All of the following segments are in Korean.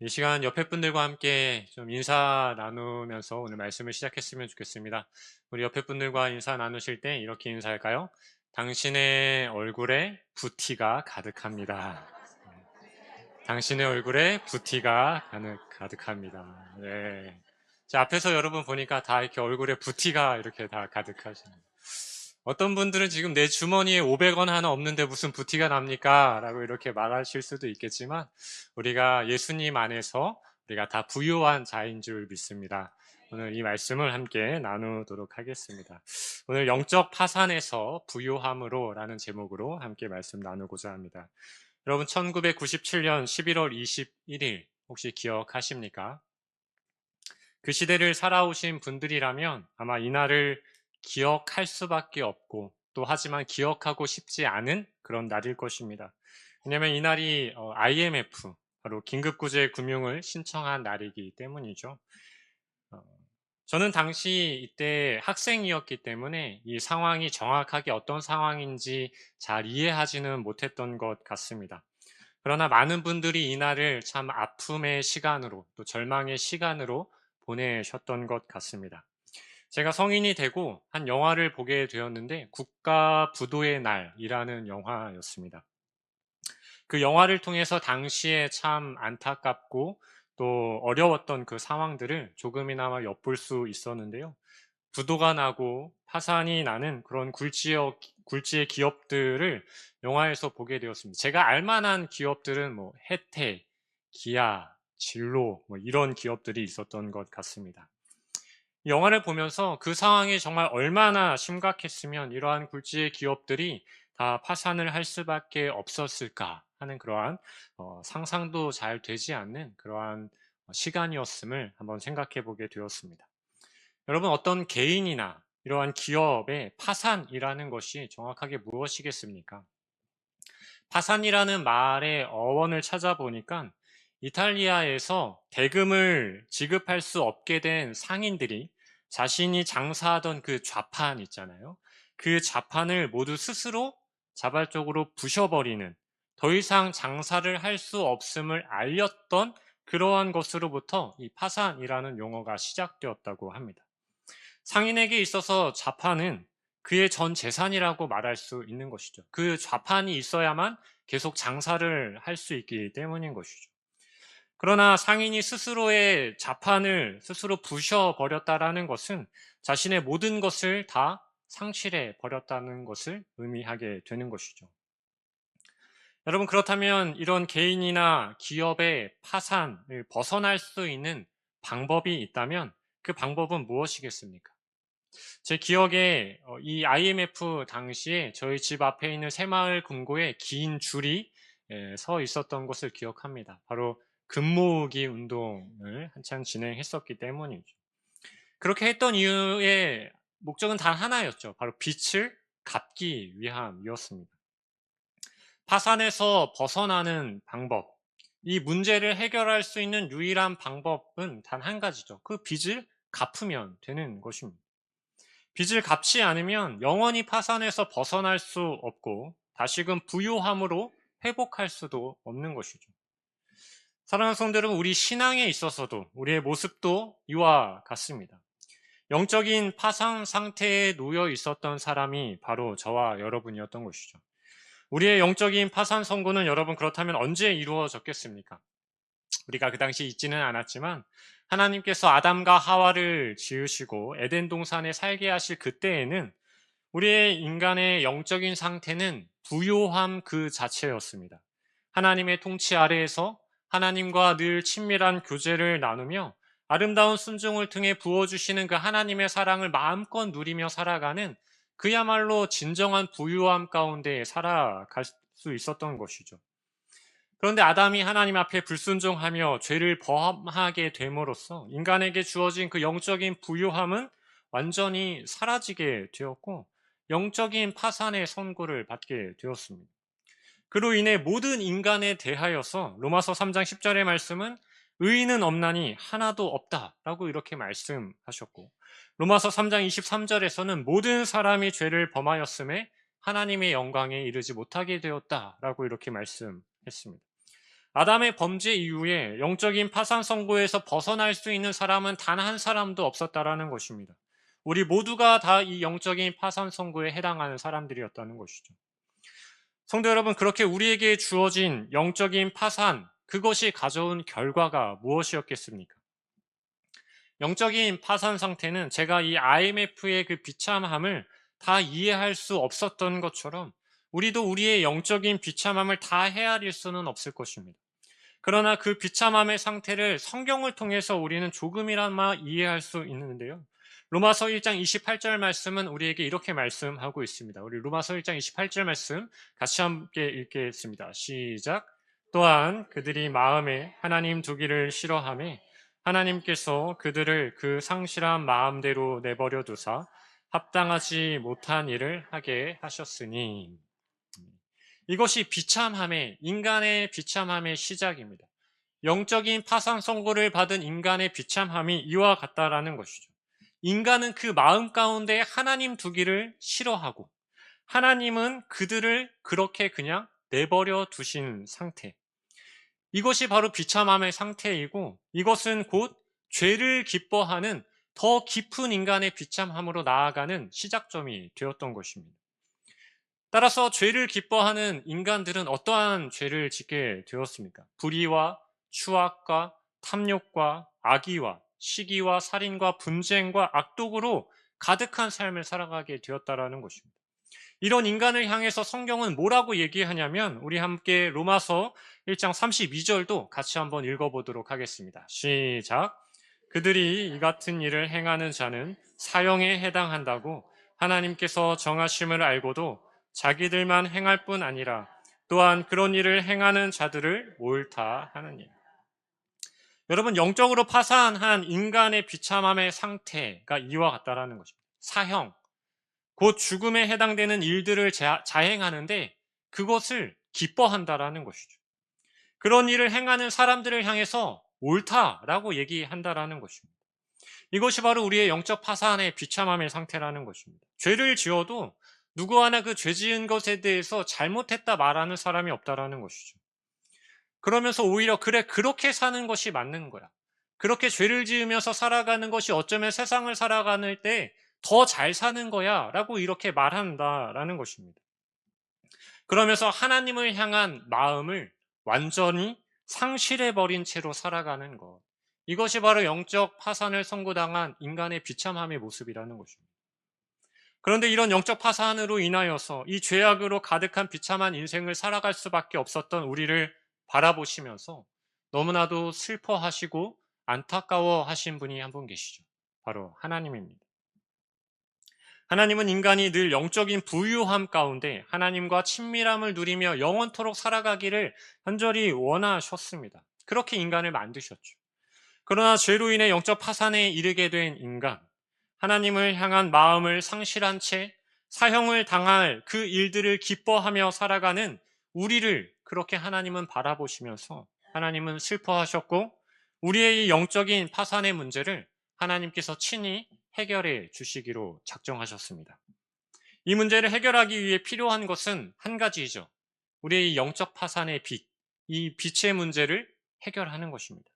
이 시간 옆에 분들과 함께 좀 인사 나누면서 오늘 말씀을 시작했으면 좋겠습니다. 우리 옆에 분들과 인사 나누실 때 이렇게 인사할까요? 당신의 얼굴에 부티가 가득합니다. 당신의 얼굴에 부티가 가득합니다. 네. 자, 앞에서 여러분 보니까 다 이렇게 얼굴에 부티가 이렇게 다 가득하십니다. 어떤 분들은 지금 내 주머니에 500원 하나 없는데 무슨 부티가 납니까? 라고 이렇게 말하실 수도 있겠지만 우리가 예수님 안에서 우리가 다 부유한 자인 줄 믿습니다. 오늘 이 말씀을 함께 나누도록 하겠습니다. 오늘 영적 파산에서 부유함으로 라는 제목으로 함께 말씀 나누고자 합니다. 여러분 1997년 11월 21일 혹시 기억하십니까? 그 시대를 살아오신 분들이라면 아마 이날을 기억할 수밖에 없고 또 하지만 기억하고 싶지 않은 그런 날일 것입니다. 왜냐하면 이 날이 IMF 바로 긴급구제 금융을 신청한 날이기 때문이죠. 어, 저는 당시 이때 학생이었기 때문에 이 상황이 정확하게 어떤 상황인지 잘 이해하지는 못했던 것 같습니다. 그러나 많은 분들이 이날을 참 아픔의 시간으로 또 절망의 시간으로 보내셨던 것 같습니다. 제가 성인이 되고 한 영화를 보게 되었는데 국가 부도의 날이라는 영화였습니다. 그 영화를 통해서 당시에 참 안타깝고 또 어려웠던 그 상황들을 조금이나마 엿볼 수 있었는데요. 부도가 나고 파산이 나는 그런 굴지역, 굴지의 기업들을 영화에서 보게 되었습니다. 제가 알만한 기업들은 뭐 혜택, 기아, 진로 뭐 이런 기업들이 있었던 것 같습니다. 영화를 보면서 그 상황이 정말 얼마나 심각했으면 이러한 굴지의 기업들이 다 파산을 할 수밖에 없었을까 하는 그러한 어, 상상도 잘 되지 않는 그러한 시간이었음을 한번 생각해 보게 되었습니다. 여러분 어떤 개인이나 이러한 기업의 파산이라는 것이 정확하게 무엇이겠습니까? 파산이라는 말의 어원을 찾아보니까 이탈리아에서 대금을 지급할 수 없게 된 상인들이 자신이 장사하던 그 좌판 있잖아요. 그 좌판을 모두 스스로 자발적으로 부셔버리는 더 이상 장사를 할 수 없음을 알렸던 그러한 것으로부터 이 파산이라는 용어가 시작되었다고 합니다. 상인에게 있어서 좌판은 그의 전 재산이라고 말할 수 있는 것이죠. 그 좌판이 있어야만 계속 장사를 할 수 있기 때문인 것이죠. 그러나 상인이 스스로의 자판을 스스로 부셔버렸다라는 것은 자신의 모든 것을 다 상실해 버렸다는 것을 의미하게 되는 것이죠. 여러분, 그렇다면 이런 개인이나 기업의 파산을 벗어날 수 있는 방법이 있다면 그 방법은 무엇이겠습니까? 제 기억에 어, 이 IMF 당시에 저희 집 앞에 있는 새마을 금고에 긴 줄이 서 있었던 것을 기억합니다. 바로 금모으기 운동을 한창 진행했었기 때문이죠. 그렇게 했던 이유의 목적은 단 하나였죠. 바로 빛을 갚기 위함이었습니다. 파산에서 벗어나는 방법, 이 문제를 해결할 수 있는 유일한 방법은 단 한 가지죠. 그 빚을 갚으면 되는 것입니다. 빚을 갚지 않으면 영원히 파산에서 벗어날 수 없고 다시금 부유함으로 회복할 수도 없는 것이죠. 사랑하는 성들은 우리 신앙에 있어서도 우리의 모습도 이와 같습니다. 영적인 파상 상태에 놓여 있었던 사람이 바로 저와 여러분이었던 것이죠. 우리의 영적인 파산 선고는 여러분 그렇다면 언제 이루어졌겠습니까? 우리가 그 당시 있지는 않았지만 하나님께서 아담과 하와를 지으시고 에덴 동산에 살게 하실 그때에는 우리의 인간의 영적인 상태는 부요함 그 자체였습니다. 하나님의 통치 아래에서 하나님과 늘 친밀한 교제를 나누며 아름다운 순종을 통해 부어주시는 그 하나님의 사랑을 마음껏 누리며 살아가는 그야말로 진정한 부유함 가운데 살아갈 수 있었던 것이죠. 그런데 아담이 하나님 앞에 불순종하며 죄를 범하게 됨으로써 인간에게 주어진 그 영적인 부유함은 완전히 사라지게 되었고 영적인 파산의 선고를 받게 되었습니다. 그로 인해 모든 인간에 대하여서 로마서 3장 10절의 말씀은 의인은 없나니 하나도 없다라고 이렇게 말씀하셨고 로마서 3장 23절에서는 모든 사람이 죄를 범하였음에 하나님의 영광에 이르지 못하게 되었다라고 이렇게 말씀했습니다. 아담의 범죄 이후에 영적인 파산 선고에서 벗어날 수 있는 사람은 단 한 사람도 없었다라는 것입니다. 우리 모두가 다 이 영적인 파산 선고에 해당하는 사람들이었다는 것이죠. 성도 여러분, 그렇게 우리에게 주어진 영적인 파산, 그것이 가져온 결과가 무엇이었겠습니까? 영적인 파산 상태는 제가 이 IMF의 그 비참함을 다 이해할 수 없었던 것처럼 우리도 우리의 영적인 비참함을 다 헤아릴 수는 없을 것입니다. 그러나 그 비참함의 상태를 성경을 통해서 우리는 조금이나마 이해할 수 있는데요. 로마서 1장 28절 말씀은 우리에게 이렇게 말씀하고 있습니다. 우리 로마서 1장 28절 말씀 같이 함께 읽겠습니다. 시작. 또한 그들이 마음에 하나님 두기를 싫어함에 하나님께서 그들을 그 상실한 마음대로 내버려 두사 합당하지 못한 일을 하게 하셨으니 이것이 비참함의 인간의 비참함의 시작입니다. 영적인 파산 선고를 받은 인간의 비참함이 이와 같다라는 것이죠. 인간은 그 마음 가운데 하나님 두기를 싫어하고 하나님은 그들을 그렇게 그냥 내버려 두신 상태. 이것이 바로 비참함의 상태이고 이것은 곧 죄를 기뻐하는 더 깊은 인간의 비참함으로 나아가는 시작점이 되었던 것입니다. 따라서 죄를 기뻐하는 인간들은 어떠한 죄를 짓게 되었습니까? 불의와 추악과 탐욕과 악의와 시기와 살인과 분쟁과 악독으로 가득한 삶을 살아가게 되었다라는 것입니다. 이런 인간을 향해서 성경은 뭐라고 얘기하냐면 우리 함께 로마서 1장 32절도 같이 한번 읽어보도록 하겠습니다. 시작. 그들이 이 같은 일을 행하는 자는 사형에 해당한다고 하나님께서 정하심을 알고도 자기들만 행할 뿐 아니라 또한 그런 일을 행하는 자들을 옳다 하느니. 여러분 영적으로 파산한 인간의 비참함의 상태가 이와 같다라는 것입니다. 사형, 곧 죽음에 해당되는 일들을 자행하는데 그것을 기뻐한다라는 것이죠. 그런 일을 행하는 사람들을 향해서 옳다라고 얘기한다라는 것입니다. 이것이 바로 우리의 영적 파산의 비참함의 상태라는 것입니다. 죄를 지어도 누구 하나 그 죄 지은 것에 대해서 잘못했다 말하는 사람이 없다라는 것이죠. 그러면서 오히려 그래 그렇게 사는 것이 맞는 거야. 그렇게 죄를 지으면서 살아가는 것이 어쩌면 세상을 살아가는 때 더 잘 사는 거야 라고 이렇게 말한다라는 것입니다. 그러면서 하나님을 향한 마음을 완전히 상실해버린 채로 살아가는 것. 이것이 바로 영적 파산을 선고당한 인간의 비참함의 모습이라는 것입니다. 그런데 이런 영적 파산으로 인하여서 이 죄악으로 가득한 비참한 인생을 살아갈 수밖에 없었던 우리를 바라보시면서 너무나도 슬퍼하시고 안타까워 하신 분이 한 분 계시죠. 바로 하나님입니다. 하나님은 인간이 늘 영적인 부유함 가운데 하나님과 친밀함을 누리며 영원토록 살아가기를 간절히 원하셨습니다. 그렇게 인간을 만드셨죠. 그러나 죄로 인해 영적 파산에 이르게 된 인간, 하나님을 향한 마음을 상실한 채 사형을 당할 그 일들을 기뻐하며 살아가는 우리를 그렇게 하나님은 바라보시면서 하나님은 슬퍼하셨고 우리의 영적인 파산의 문제를 하나님께서 친히 해결해 주시기로 작정하셨습니다. 이 문제를 해결하기 위해 필요한 것은 한 가지이죠. 우리의 영적 파산의 빛, 이 빛의 문제를 해결하는 것입니다.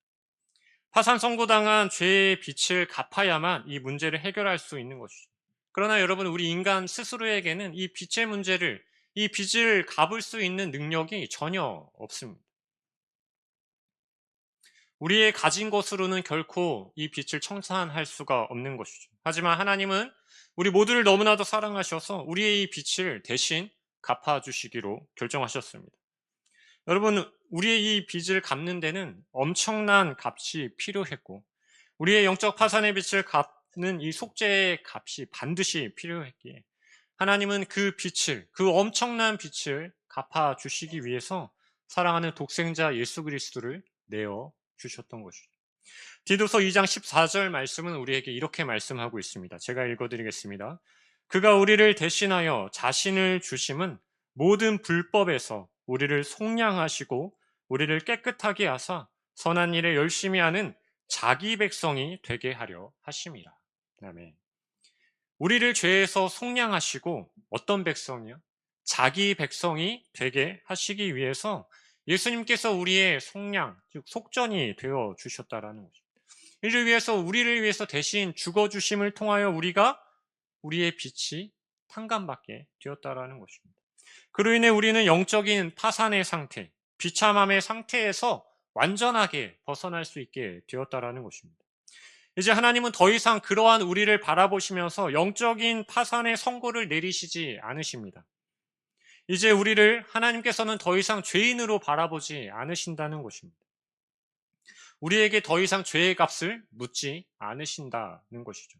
파산 선고당한 죄의 빛을 갚아야만 이 문제를 해결할 수 있는 것이죠. 그러나 여러분, 우리 인간 스스로에게는 이 빛의 문제를, 이 빚을 갚을 수 있는 능력이 전혀 없습니다. 우리의 가진 것으로는 결코 이 빛을 청산할 수가 없는 것이죠. 하지만 하나님은 우리 모두를 너무나도 사랑하셔서 우리의 이 빛을 대신 갚아주시기로 결정하셨습니다. 여러분, 우리의 이 빚을 갚는 데는 엄청난 값이 필요했고, 우리의 영적 파산의 빚을 갚는 이 속죄의 값이 반드시 필요했기에, 하나님은 그 빛을, 그 엄청난 빛을 갚아주시기 위해서 사랑하는 독생자 예수 그리스도를 내어 주셨던 것이죠. 디도서 2장 14절 말씀은 우리에게 이렇게 말씀하고 있습니다. 제가 읽어드리겠습니다. 그가 우리를 대신하여 자신을 주심은 모든 불법에서 우리를 속량하시고 우리를 깨끗하게 하사 선한 일에 열심히 하는 자기 백성이 되게 하려 하심이라. 아멘. 우리를 죄에서 속량하시고 어떤 백성이요? 자기 백성이 되게 하시기 위해서 예수님께서 우리의 속량, 즉 속전이 되어 주셨다라는 것입니다. 이를 위해서 우리를 위해서 대신 죽어 주심을 통하여 우리가 우리의 빛이 탕감받게 되었다라는 것입니다. 그로 인해 우리는 영적인 파산의 상태, 비참함의 상태에서 완전하게 벗어날 수 있게 되었다라는 것입니다. 이제 하나님은 더 이상 그러한 우리를 바라보시면서 영적인 파산의 선고를 내리시지 않으십니다. 이제 우리를 하나님께서는 더 이상 죄인으로 바라보지 않으신다는 것입니다. 우리에게 더 이상 죄의 값을 묻지 않으신다는 것이죠.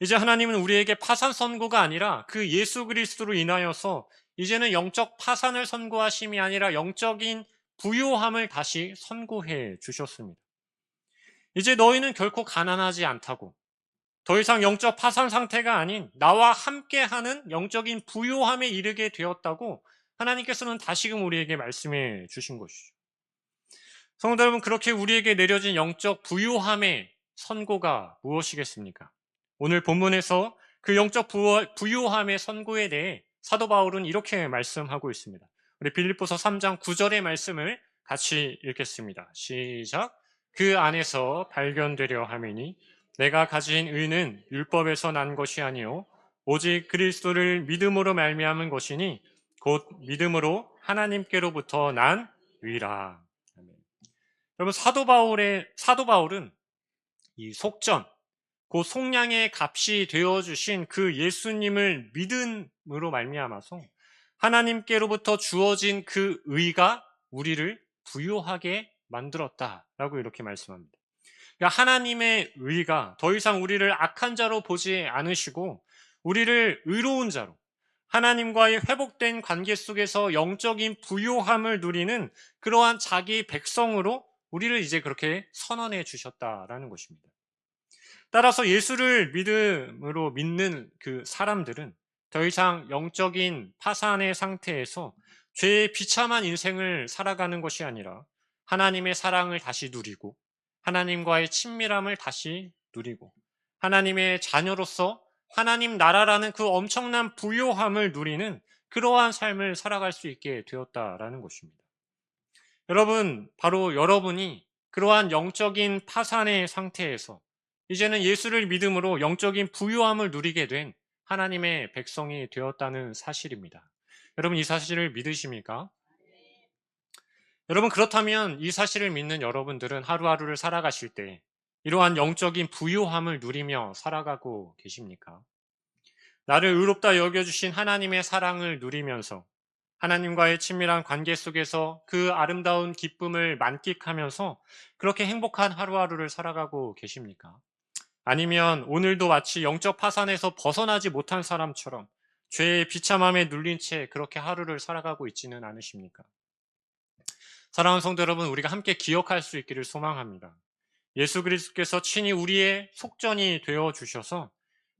이제 하나님은 우리에게 파산 선고가 아니라 그 예수 그리스도로 인하여서 이제는 영적 파산을 선고하심이 아니라 영적인 부요함을 다시 선고해 주셨습니다. 이제 너희는 결코 가난하지 않다고 더 이상 영적 파산 상태가 아닌 나와 함께하는 영적인 부요함에 이르게 되었다고 하나님께서는 다시금 우리에게 말씀해 주신 것이죠. 성도 여러분, 그렇게 우리에게 내려진 영적 부요함의 선고가 무엇이겠습니까? 오늘 본문에서 그 영적 부요함의 선고에 대해 사도 바울은 이렇게 말씀하고 있습니다. 우리 빌립보서 3장 9절의 말씀을 같이 읽겠습니다. 시작. 그 안에서 발견되려 함이니 내가 가진 의는 율법에서 난 것이 아니요 오직 그리스도를 믿음으로 말미암은 것이니 곧 믿음으로 하나님께로부터 난 의라. 여러분 사도 바울의 사도 바울은 이 속전 그 속량의 값이 되어 주신 그 예수님을 믿음으로 말미암아서 하나님께로부터 주어진 그 의가 우리를 부유하게 만들었다라고 이렇게 말씀합니다. 그러니까 하나님의 의가 더 이상 우리를 악한 자로 보지 않으시고 우리를 의로운 자로 하나님과의 회복된 관계 속에서 영적인 부요함을 누리는 그러한 자기 백성으로 우리를 이제 그렇게 선언해 주셨다라는 것입니다. 따라서 예수를 믿음으로 믿는 그 사람들은 더 이상 영적인 파산의 상태에서 죄의 비참한 인생을 살아가는 것이 아니라 하나님의 사랑을 다시 누리고 하나님과의 친밀함을 다시 누리고 하나님의 자녀로서 하나님 나라라는 그 엄청난 부요함을 누리는 그러한 삶을 살아갈 수 있게 되었다라는 것입니다. 여러분, 바로 여러분이 그러한 영적인 파산의 상태에서 이제는 예수를 믿음으로 영적인 부유함을 누리게 된 하나님의 백성이 되었다는 사실입니다. 여러분 이 사실을 믿으십니까? 여러분 그렇다면 이 사실을 믿는 여러분들은 하루하루를 살아가실 때 이러한 영적인 부유함을 누리며 살아가고 계십니까? 나를 의롭다 여겨주신 하나님의 사랑을 누리면서 하나님과의 친밀한 관계 속에서 그 아름다운 기쁨을 만끽하면서 그렇게 행복한 하루하루를 살아가고 계십니까? 아니면 오늘도 마치 영적 파산에서 벗어나지 못한 사람처럼 죄의 비참함에 눌린 채 그렇게 하루를 살아가고 있지는 않으십니까? 사랑하는 성도 여러분, 우리가 함께 기억할 수 있기를 소망합니다. 예수 그리스도께서 친히 우리의 속전이 되어 주셔서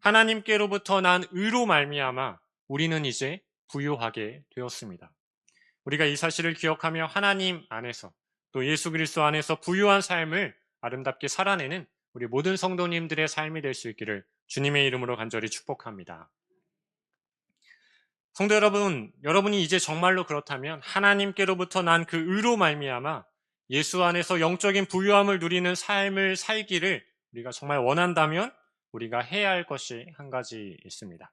하나님께로부터 난 의로 말미암아 우리는 이제 부유하게 되었습니다. 우리가 이 사실을 기억하며 하나님 안에서 또 예수 그리스도 안에서 부유한 삶을 아름답게 살아내는 우리 모든 성도님들의 삶이 될 수 있기를 주님의 이름으로 간절히 축복합니다. 성도 여러분, 여러분이 이제 정말로 그렇다면 하나님께로부터 난 그 의로 말미암아 예수 안에서 영적인 부유함을 누리는 삶을 살기를 우리가 정말 원한다면 우리가 해야 할 것이 한 가지 있습니다.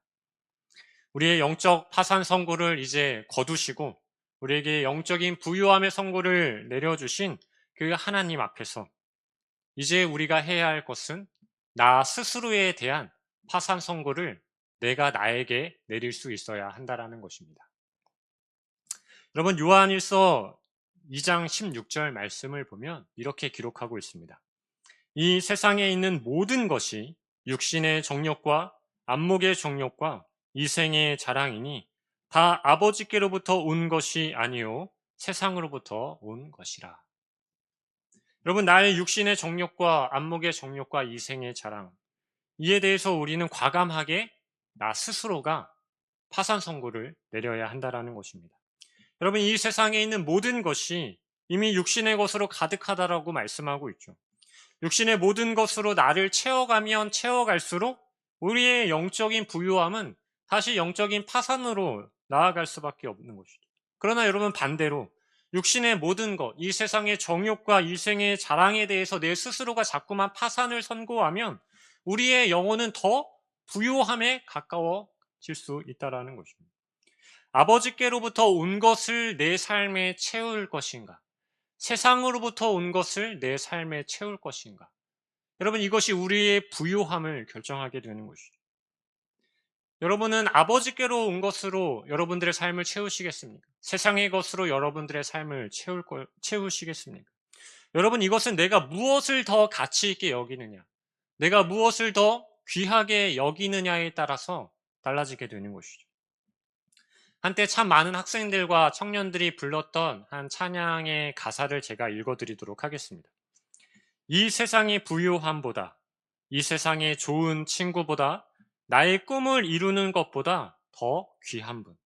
우리의 영적 파산 선고를 이제 거두시고 우리에게 영적인 부유함의 선고를 내려주신 그 하나님 앞에서 이제 우리가 해야 할 것은 나 스스로에 대한 파산 선고를 내가 나에게 내릴 수 있어야 한다라는 것입니다. 여러분 요한일서 2장 16절 말씀을 보면 이렇게 기록하고 있습니다. 이 세상에 있는 모든 것이 육신의 정욕과 안목의 정욕과 이생의 자랑이니 다 아버지께로부터 온 것이 아니요 세상으로부터 온 것이라. 여러분, 나의 육신의 정욕과 안목의 정욕과 이생의 자랑. 이에 대해서 우리는 과감하게 나 스스로가 파산 선고를 내려야 한다라는 것입니다. 여러분, 이 세상에 있는 모든 것이 이미 육신의 것으로 가득하다라고 말씀하고 있죠. 육신의 모든 것으로 나를 채워가면 채워갈수록 우리의 영적인 부유함은 다시 영적인 파산으로 나아갈 수밖에 없는 것이죠. 그러나 여러분 반대로 육신의 모든 것, 이 세상의 정욕과 이생의 자랑에 대해서 내 스스로가 자꾸만 파산을 선고하면 우리의 영혼은 더 부요함에 가까워질 수 있다라는 것입니다. 아버지께로부터 온 것을 내 삶에 채울 것인가? 세상으로부터 온 것을 내 삶에 채울 것인가? 여러분 이것이 우리의 부요함을 결정하게 되는 것이죠. 여러분은 아버지께로 온 것으로 여러분들의 삶을 채우시겠습니까? 세상의 것으로 여러분들의 삶을 채울 거, 채우시겠습니까? 여러분 이것은 내가 무엇을 더 가치 있게 여기느냐, 내가 무엇을 더 귀하게 여기느냐에 따라서 달라지게 되는 것이죠. 한때 참 많은 학생들과 청년들이 불렀던 한 찬양의 가사를 제가 읽어드리도록 하겠습니다. 이 세상의 부유함보다, 이 세상의 좋은 친구보다, 나의 꿈을 이루는 것보다 더 귀한 분.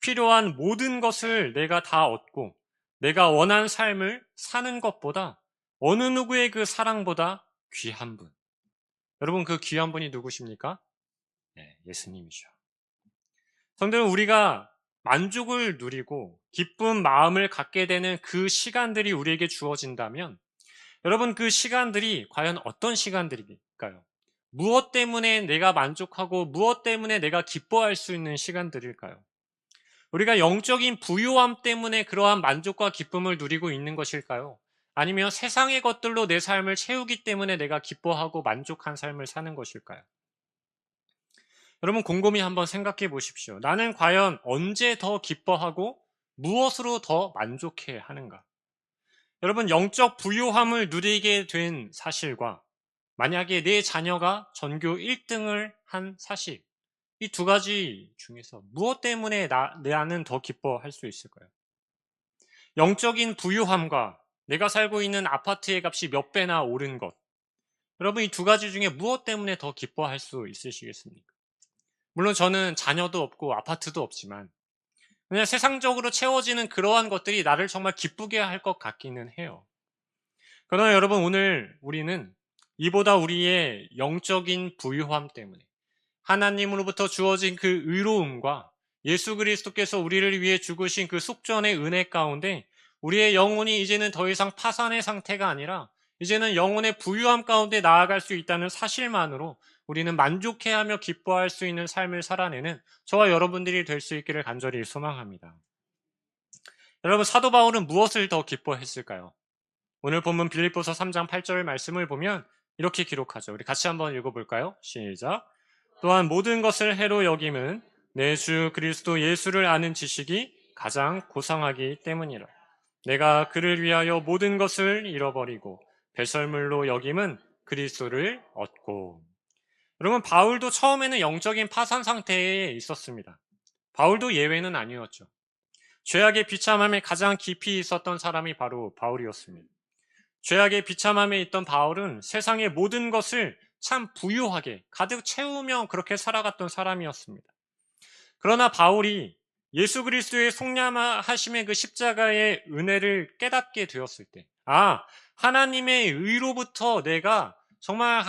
필요한 모든 것을 내가 다 얻고, 내가 원한 삶을 사는 것보다, 어느 누구의 그 사랑보다 귀한 분. 여러분, 그 귀한 분이 누구십니까? 네, 예수님이죠. 성도는 우리가 만족을 누리고 기쁜 마음을 갖게 되는 그 시간들이 우리에게 주어진다면 여러분 그 시간들이 과연 어떤 시간들일까요? 무엇 때문에 내가 만족하고 무엇 때문에 내가 기뻐할 수 있는 시간들일까요? 우리가 영적인 부유함 때문에 그러한 만족과 기쁨을 누리고 있는 것일까요? 아니면 세상의 것들로 내 삶을 채우기 때문에 내가 기뻐하고 만족한 삶을 사는 것일까요? 여러분 곰곰이 한번 생각해 보십시오. 나는 과연 언제 더 기뻐하고 무엇으로 더 만족해 하는가? 여러분 영적 부유함을 누리게 된 사실과 만약에 내 자녀가 전교 1등을 한 사실 이 두 가지 중에서 무엇 때문에 나, 나는 더 기뻐할 수 있을까요? 영적인 부유함과 내가 살고 있는 아파트의 값이 몇 배나 오른 것 여러분 이 두 가지 중에 무엇 때문에 더 기뻐할 수 있으시겠습니까? 물론 저는 자녀도 없고 아파트도 없지만 그냥 세상적으로 채워지는 그러한 것들이 나를 정말 기쁘게 할 것 같기는 해요. 그러나 여러분 오늘 우리는 이보다 우리의 영적인 부유함 때문에 하나님으로부터 주어진 그 의로움과 예수 그리스도께서 우리를 위해 죽으신 그 속전의 은혜 가운데 우리의 영혼이 이제는 더 이상 파산의 상태가 아니라 이제는 영혼의 부유함 가운데 나아갈 수 있다는 사실만으로 우리는 만족해하며 기뻐할 수 있는 삶을 살아내는 저와 여러분들이 될 수 있기를 간절히 소망합니다. 여러분 사도 바울은 무엇을 더 기뻐했을까요? 오늘 본문 빌립보서 3장 8절 말씀을 보면 이렇게 기록하죠. 우리 같이 한번 읽어볼까요? 시작. 또한 모든 것을 해로 여김은 내 주 그리스도 예수를 아는 지식이 가장 고상하기 때문이라. 내가 그를 위하여 모든 것을 잃어버리고 배설물로 여김은 그리스도를 얻고. 여러분 바울도 처음에는 영적인 파산 상태에 있었습니다. 바울도 예외는 아니었죠. 죄악의 비참함에 가장 깊이 있었던 사람이 바로 바울이었습니다. 죄악의 비참함에 있던 바울은 세상의 모든 것을 참 부유하게 가득 채우며 그렇게 살아갔던 사람이었습니다. 그러나 바울이 예수 그리스도의 속량하심의 그 십자가의 은혜를 깨닫게 되었을 때, 아, 하나님의 의로부터 내가 정말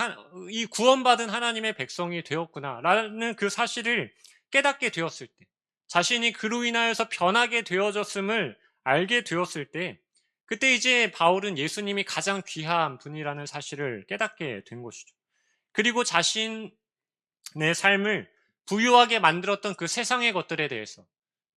이 구원받은 하나님의 백성이 되었구나라는 그 사실을 깨닫게 되었을 때, 자신이 그로 인하여서 변하게 되어졌음을 알게 되었을 때, 그때 이제 바울은 예수님이 가장 귀한 분이라는 사실을 깨닫게 된 것이죠. 그리고 자신의 삶을 부유하게 만들었던 그 세상의 것들에 대해서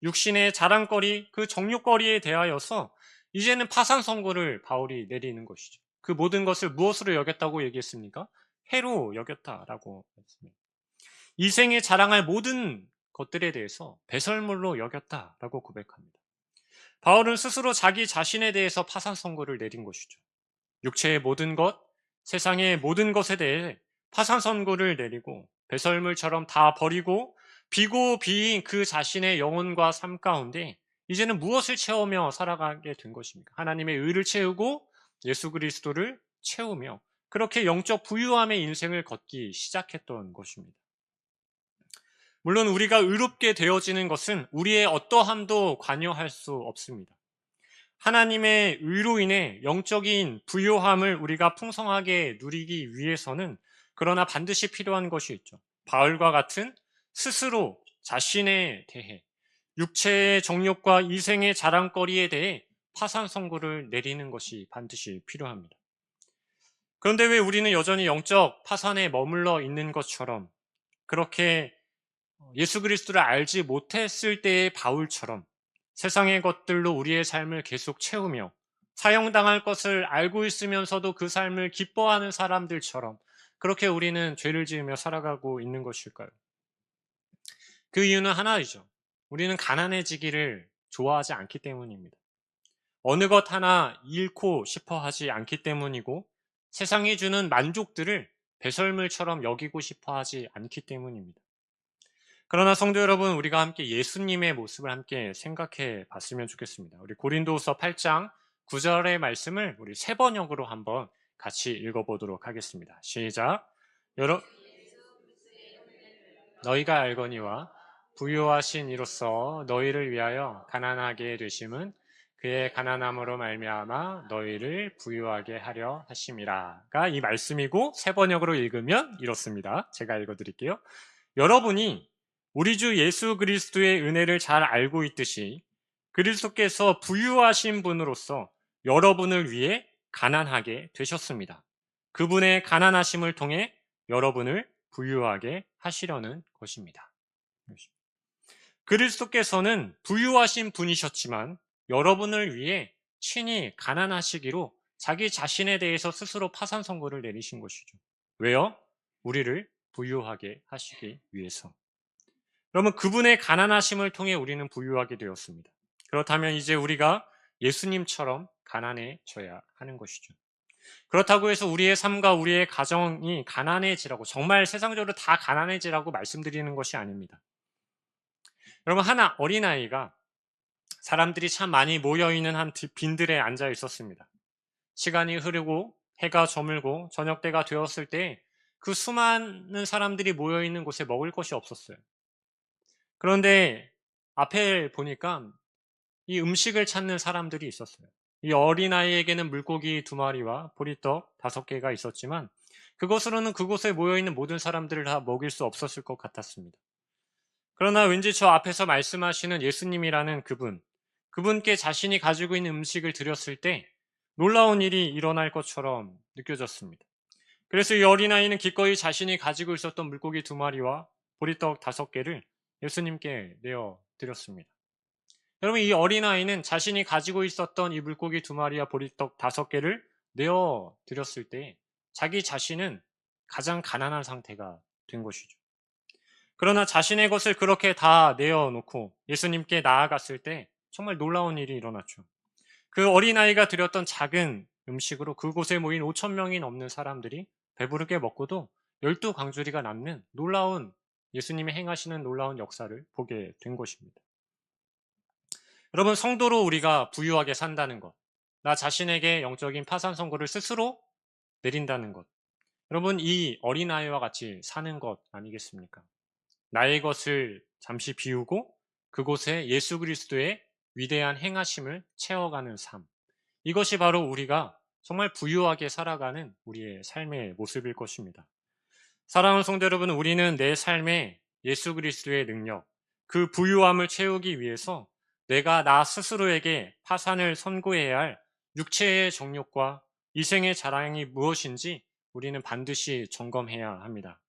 육신의 자랑거리, 그 정욕거리에 대하여서 이제는 파산 선고를 바울이 내리는 것이죠. 그 모든 것을 무엇으로 여겼다고 얘기했습니까? 해로 여겼다라고 했습니다. 이 생에 자랑할 모든 것들에 대해서 배설물로 여겼다라고 고백합니다. 바울은 스스로 자기 자신에 대해서 파산 선고를 내린 것이죠. 육체의 모든 것, 세상의 모든 것에 대해 파산 선고를 내리고 배설물처럼 다 버리고 비고 비인 그 자신의 영혼과 삶 가운데 이제는 무엇을 채우며 살아가게 된 것입니까? 하나님의 의를 채우고 예수 그리스도를 채우며 그렇게 영적 부유함의 인생을 걷기 시작했던 것입니다. 물론 우리가 의롭게 되어지는 것은 우리의 어떠함도 관여할 수 없습니다. 하나님의 의로 인해 영적인 부요함을 우리가 풍성하게 누리기 위해서는 그러나 반드시 필요한 것이 있죠. 바울과 같은 스스로 자신에 대해 육체의 정욕과 이생의 자랑거리에 대해 파산 선고를 내리는 것이 반드시 필요합니다. 그런데 왜 우리는 여전히 영적 파산에 머물러 있는 것처럼 그렇게 예수 그리스도를 알지 못했을 때의 바울처럼 세상의 것들로 우리의 삶을 계속 채우며 사형당할 것을 알고 있으면서도 그 삶을 기뻐하는 사람들처럼 그렇게 우리는 죄를 지으며 살아가고 있는 것일까요? 그 이유는 하나이죠. 우리는 가난해지기를 좋아하지 않기 때문입니다. 어느 것 하나 잃고 싶어 하지 않기 때문이고 세상이 주는 만족들을 배설물처럼 여기고 싶어 하지 않기 때문입니다. 그러나 성도 여러분, 우리가 함께 예수님의 모습을 함께 생각해 봤으면 좋겠습니다. 우리 고린도서 8장 9절의 말씀을 우리 세 번역으로 한번 같이 읽어보도록 하겠습니다. 시작. 여러 너희가 알거니와 부유하신 이로써 너희를 위하여 가난하게 되심은 그의 가난함으로 말미암아 너희를 부유하게 하려 하심이라가 이 말씀이고 세 번역으로 읽으면 이렇습니다. 제가 읽어드릴게요. 여러분이 우리 주 예수 그리스도의 은혜를 잘 알고 있듯이 그리스도께서 부유하신 분으로서 여러분을 위해 가난하게 되셨습니다. 그분의 가난하심을 통해 여러분을 부유하게 하시려는 것입니다. 그리스도께서는 부유하신 분이셨지만 여러분을 위해 친히 가난하시기로 자기 자신에 대해서 스스로 파산 선고를 내리신 것이죠. 왜요? 우리를 부유하게 하시기 위해서. 그러면 그분의 가난하심을 통해 우리는 부유하게 되었습니다. 그렇다면 이제 우리가 예수님처럼 가난해져야 하는 것이죠. 그렇다고 해서 우리의 삶과 우리의 가정이 가난해지라고 정말 세상적으로 다 가난해지라고 말씀드리는 것이 아닙니다. 여러분 하나 어린아이가 사람들이 참 많이 모여있는 한 빈들에 앉아 있었습니다. 시간이 흐르고 해가 저물고 저녁 때가 되었을 때 그 수많은 사람들이 모여있는 곳에 먹을 것이 없었어요. 그런데 앞에 보니까 이 음식을 찾는 사람들이 있었어요. 이 어린아이에게는 물고기 두 마리와 보리떡 다섯 개가 있었지만 그것으로는 그곳에 모여있는 모든 사람들을 다 먹일 수 없었을 것 같았습니다. 그러나 왠지 저 앞에서 말씀하시는 예수님이라는 그분, 그분께 자신이 가지고 있는 음식을 드렸을 때 놀라운 일이 일어날 것처럼 느껴졌습니다. 그래서 이 어린아이는 기꺼이 자신이 가지고 있었던 물고기 두 마리와 보리떡 다섯 개를 예수님께 내어 드렸습니다. 여러분, 이 어린아이는 자신이 가지고 있었던 이 물고기 두 마리와 보리떡 다섯 개를 내어 드렸을 때 자기 자신은 가장 가난한 상태가 된 것이죠. 그러나 자신의 것을 그렇게 다 내어놓고 예수님께 나아갔을 때 정말 놀라운 일이 일어났죠. 그 어린아이가 드렸던 작은 음식으로 그곳에 모인 5천 명이 넘는 사람들이 배부르게 먹고도 열두 광주리가 남는 놀라운 예수님이 행하시는 놀라운 역사를 보게 된 것입니다. 여러분 성도로 우리가 부유하게 산다는 것, 나 자신에게 영적인 파산 선고를 스스로 내린다는 것. 여러분 이 어린아이와 같이 사는 것 아니겠습니까? 나의 것을 잠시 비우고 그곳에 예수 그리스도의 위대한 행하심을 채워가는 삶. 이것이 바로 우리가 정말 부유하게 살아가는 우리의 삶의 모습일 것입니다. 사랑하는 성도 여러분, 우리는 내 삶에 예수 그리스도의 능력, 그 부유함을 채우기 위해서 내가 나 스스로에게 파산을 선고해야 할 육체의 정욕과 이생의 자랑이 무엇인지 우리는 반드시 점검해야 합니다.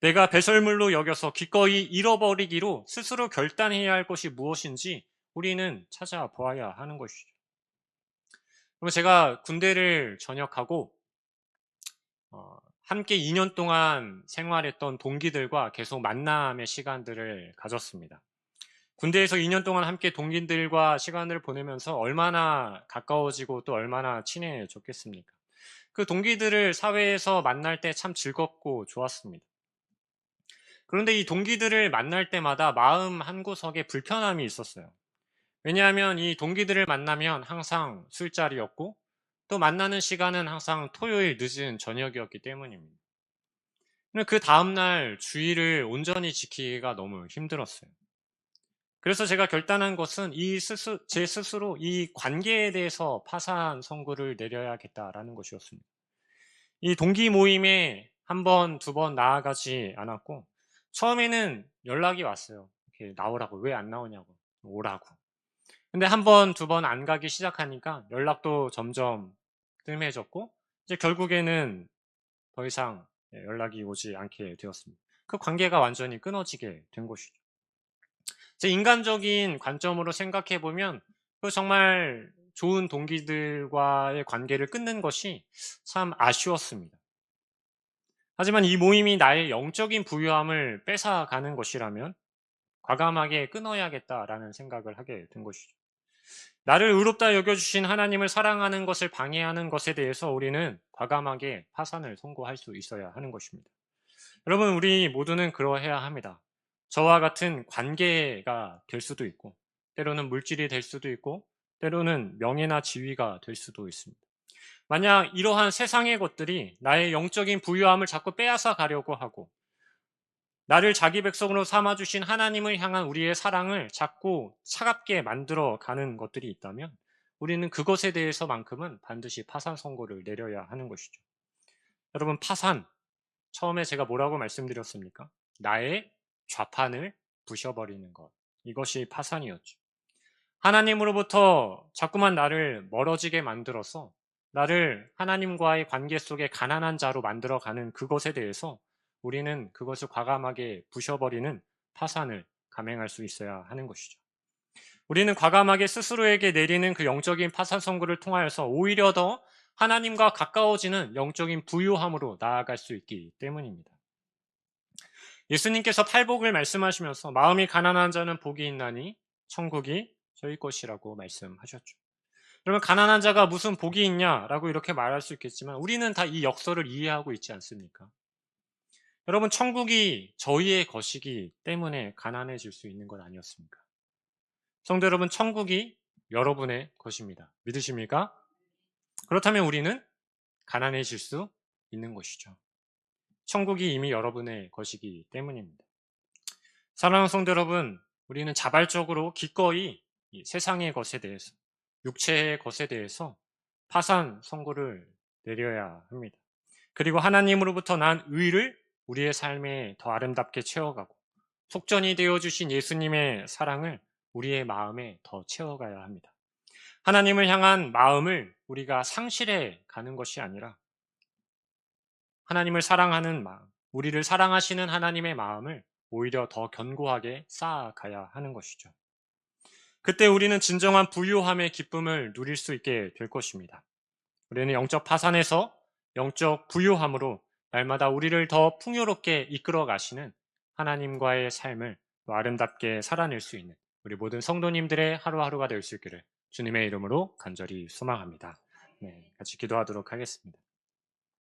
내가 배설물로 여겨서 기꺼이 잃어버리기로 스스로 결단해야 할 것이 무엇인지 우리는 찾아보아야 하는 것이죠. 그럼 제가 군대를 전역하고 어, 함께 2년 동안 생활했던 동기들과 계속 만남의 시간들을 가졌습니다. 군대에서 2년 동안 함께 동기들과 시간을 보내면서 얼마나 가까워지고 또 얼마나 친해졌겠습니까? 그 동기들을 사회에서 만날 때 참 즐겁고 좋았습니다. 그런데 이 동기들을 만날 때마다 마음 한 구석에 불편함이 있었어요. 왜냐하면 이 동기들을 만나면 항상 술자리였고 또 만나는 시간은 항상 토요일 늦은 저녁이었기 때문입니다. 그 다음날 주의를 온전히 지키기가 너무 힘들었어요. 그래서 제가 결단한 것은 이 스스, 제 스스로 이 관계에 대해서 파산 선고를 내려야겠다라는 것이었습니다. 이 동기 모임에 한 번, 두 번 나아가지 않았고, 처음에는 연락이 왔어요. 이렇게 나오라고, 왜 안 나오냐고, 오라고. 근데 한 번, 두 번 안 가기 시작하니까 연락도 점점 뜸해졌고, 이제 결국에는 더 이상 예, 연락이 오지 않게 되었습니다. 그 관계가 완전히 끊어지게 된 것이죠. 제 인간적인 관점으로 생각해 보면 그 정말 좋은 동기들과의 관계를 끊는 것이 참 아쉬웠습니다. 하지만 이 모임이 나의 영적인 부유함을 뺏어가는 것이라면 과감하게 끊어야겠다라는 생각을 하게 된 것이죠. 나를 의롭다 여겨주신 하나님을 사랑하는 것을 방해하는 것에 대해서 우리는 과감하게 파산을 선고할 수 있어야 하는 것입니다. 여러분, 우리 모두는 그러해야 합니다. 저와 같은 관계가 될 수도 있고, 때로는 물질이 될 수도 있고, 때로는 명예나 지위가 될 수도 있습니다. 만약 이러한 세상의 것들이 나의 영적인 부유함을 자꾸 빼앗아 가려고 하고, 나를 자기 백성으로 삼아주신 하나님을 향한 우리의 사랑을 자꾸 차갑게 만들어 가는 것들이 있다면, 우리는 그것에 대해서만큼은 반드시 파산 선고를 내려야 하는 것이죠. 여러분, 파산. 처음에 제가 뭐라고 말씀드렸습니까? 나의 좌판을 부셔버리는 것. 이것이 파산이었죠. 하나님으로부터 자꾸만 나를 멀어지게 만들어서 나를 하나님과의 관계 속에 가난한 자로 만들어가는 그것에 대해서 우리는 그것을 과감하게 부셔버리는 파산을 감행할 수 있어야 하는 것이죠. 우리는 과감하게 스스로에게 내리는 그 영적인 파산 선고를 통하여서 오히려 더 하나님과 가까워지는 영적인 부유함으로 나아갈 수 있기 때문입니다. 예수님께서 팔복을 말씀하시면서 마음이 가난한 자는 복이 있나니 천국이 저희 것이라고 말씀하셨죠. 그러면 가난한 자가 무슨 복이 있냐라고 이렇게 말할 수 있겠지만 우리는 다 이 역설을 이해하고 있지 않습니까? 여러분 천국이 저희의 것이기 때문에 가난해질 수 있는 것 아니었습니까? 성도 여러분 천국이 여러분의 것입니다. 믿으십니까? 그렇다면 우리는 가난해질 수 있는 것이죠. 천국이 이미 여러분의 것이기 때문입니다. 사랑하는 성도 여러분, 우리는 자발적으로 기꺼이 세상의 것에 대해서, 육체의 것에 대해서 파산 선고를 내려야 합니다. 그리고 하나님으로부터 난 의를 우리의 삶에 더 아름답게 채워가고 속전이 되어 주신 예수님의 사랑을 우리의 마음에 더 채워가야 합니다. 하나님을 향한 마음을 우리가 상실해 가는 것이 아니라 하나님을 사랑하는 마음, 우리를 사랑하시는 하나님의 마음을 오히려 더 견고하게 쌓아가야 하는 것이죠. 그때 우리는 진정한 부유함의 기쁨을 누릴 수 있게 될 것입니다. 우리는 영적 파산에서 영적 부유함으로 날마다 우리를 더 풍요롭게 이끌어 가시는 하나님과의 삶을 또 아름답게 살아낼 수 있는 우리 모든 성도님들의 하루하루가 될 수 있기를 주님의 이름으로 간절히 소망합니다. 네, 같이 기도하도록 하겠습니다.